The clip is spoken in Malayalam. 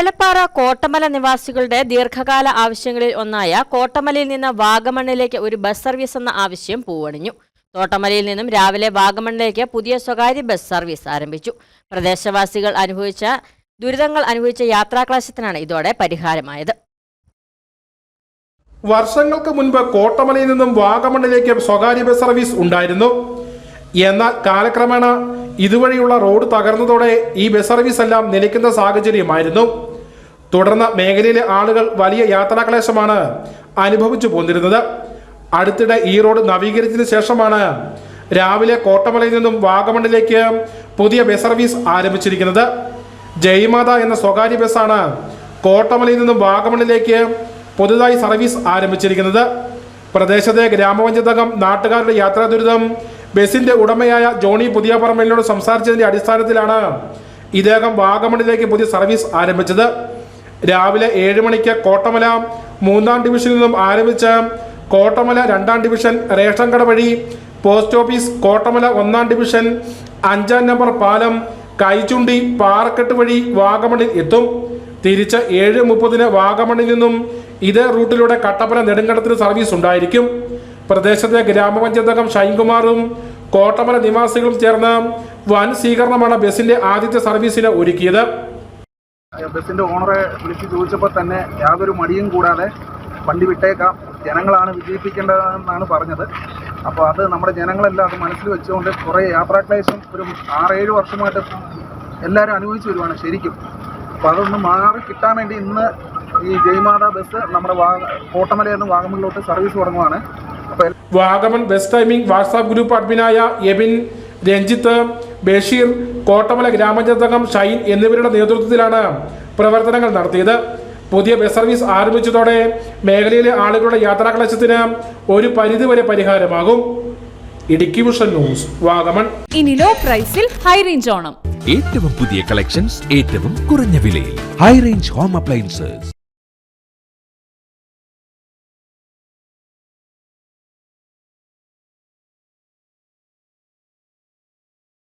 വേലപ്പാറ കോട്ടമല നിവാസികളുടെ ദീർഘകാല ആവശ്യങ്ങളിൽ ഒന്നായ കോട്ടമലയിൽ നിന്ന് വാഗമണ്ണിലേക്ക് ഒരു ബസ് സർവീസ് എന്ന ആവശ്യം പൂവണിഞ്ഞു. തോട്ടമലയിൽ നിന്നും രാവിലെ വാഗമണ്ണിലേക്ക് പുതിയ സ്വകാര്യ ബസ് സർവീസ് ആരംഭിച്ചു. പ്രദേശവാസികൾ അനുഭവിച്ച ദുരിതങ്ങൾ അനുഭവിച്ച യാത്രാക്ലേശത്തിനാണ് ഇതോടെ പരിഹാരമായത്. വർഷങ്ങൾക്ക് മുൻപ് കോട്ടമലയിൽ നിന്നും വാഗമണ്ണിലേക്ക് സ്വകാര്യ ബസ് സർവീസ് ഉണ്ടായിരുന്നു. എന്നാൽ കാലക്രമേണ ഇതുവഴിയുള്ള റോഡ് തകർന്നതോടെ ഈ ബസ് സർവീസ് എല്ലാം നിലയ്ക്കുന്ന സാഹചര്യമായിരുന്നു. തുടർന്ന് മേഖലയിലെ ആളുകൾ വലിയ യാത്രാക്ലേശമാണ് അനുഭവിച്ചു പോന്നിരുന്നത്. അടുത്തിടെ ഈ റോഡ് നവീകരിച്ചതിന് ശേഷമാണ് രാവിലെ കോട്ടമലയിൽ നിന്നും വാഗമണ്ണിലേക്ക് പുതിയ ബസ് സർവീസ് ആരംഭിച്ചിരിക്കുന്നത്. ജയ്മാത എന്ന സ്വകാര്യ ബസ്സാണ് കോട്ടമലയിൽ നിന്നും വാഗമണ്ണിലേക്ക് പുതുതായി സർവീസ് ആരംഭിച്ചിരിക്കുന്നത്. പ്രദേശത്തെ ഗ്രാമപഞ്ചായത്ത് നാട്ടുകാരുടെ യാത്രാ ദുരിതം ബസിന്റെ ഉടമയായ ജോണി പുതിയ പറമ്പലിനോട് സംസാരിച്ചതിന്റെ അടിസ്ഥാനത്തിലാണ് ഇദ്ദേഹം വാഗമണിലേക്ക് പുതിയ സർവീസ് ആരംഭിച്ചത്. രാവിലെ ഏഴ് മണിക്ക് കോട്ടമല മൂന്നാം ഡിവിഷനിൽ നിന്നും ആരംഭിച്ച് കോട്ടമല രണ്ടാം ഡിവിഷൻ റേഷൻ കട വഴി പോസ്റ്റ് ഓഫീസ് കോട്ടമല ഒന്നാം ഡിവിഷൻ അഞ്ചാം നമ്പർ പാലം കൈചുണ്ടി പാറക്കെട്ട് വഴി വാഗമണിൽ എത്തും. തിരിച്ച് ഏഴ് മുപ്പതിന് വാഗമണിൽ നിന്നും ഇതേ റൂട്ടിലൂടെ കട്ടപ്പന നെടുങ്കണ്ടത്തിന് സർവീസ് ഉണ്ടായിരിക്കും. പ്രദേശത്തെ ഗ്രാമപഞ്ചായത്ത് അംഗം ഷൈൻകുമാറും കോട്ടമല നിവാസികളും ചേർന്ന് വൻ സ്വീകരണമാണ് ബസിന്റെ ആദ്യത്തെ സർവീസിന് ഒരുക്കിയത്. ബസ്സിന്റെ ഓണറെ വിളിച്ച് ചോദിച്ചപ്പോൾ തന്നെ യാതൊരു മടിയും കൂടാതെ വണ്ടി വിട്ടേക്കാം. ജനങ്ങളാണ് വിജയിപ്പിക്കേണ്ടതെന്നാണ് പറഞ്ഞത്. അപ്പോൾ അത് നമ്മുടെ ജനങ്ങളെല്ലാം അത് മനസ്സിൽ വെച്ചുകൊണ്ട് കുറേ യാത്രാക്ലേശം ഒരു ആറേഴ് വർഷമായിട്ട് എല്ലാവരും അനുഭവിച്ചു വരുവാണ് ശരിക്കും. അപ്പോൾ അതൊന്ന് മാറി കിട്ടാൻ വേണ്ടി ഇന്ന് ഈ ജയ്മാത ബസ് നമ്മുടെ വാ കോട്ടമലയിൽ നിന്ന് വാഗമണിലോട്ട് സർവീസ് തുടങ്ങുവാണ്. അപ്പോൾ Vagamon bus timing WhatsApp group അഡ്മിനായ Ebin Ranjith Basheer Kottamala ഗ്രാമപഞ്ചായത്ത് ഷൈൻ എന്നിവരുടെ നേതൃത്വത്തിലാണ് പ്രവർത്തനങ്ങൾ നടത്തിയത്. പുതിയ ബസ് സർവീസ് ആരംഭിച്ചതോടെ മേഖലയിലെ ആളുകളുടെ യാത്രാക്ലേശത്തിന് ഒരു പരിധിവരെ പരിഹാരമാകും. Idukki vision news Vagamon. ഇനി ലോ പ്രൈസിൽ ഹൈ റേഞ്ച് ഓണം. ഏറ്റവും പുതിയ കളക്ഷൻസ് ഏറ്റവും കുറഞ്ഞ വിലയിൽ. High range home appliances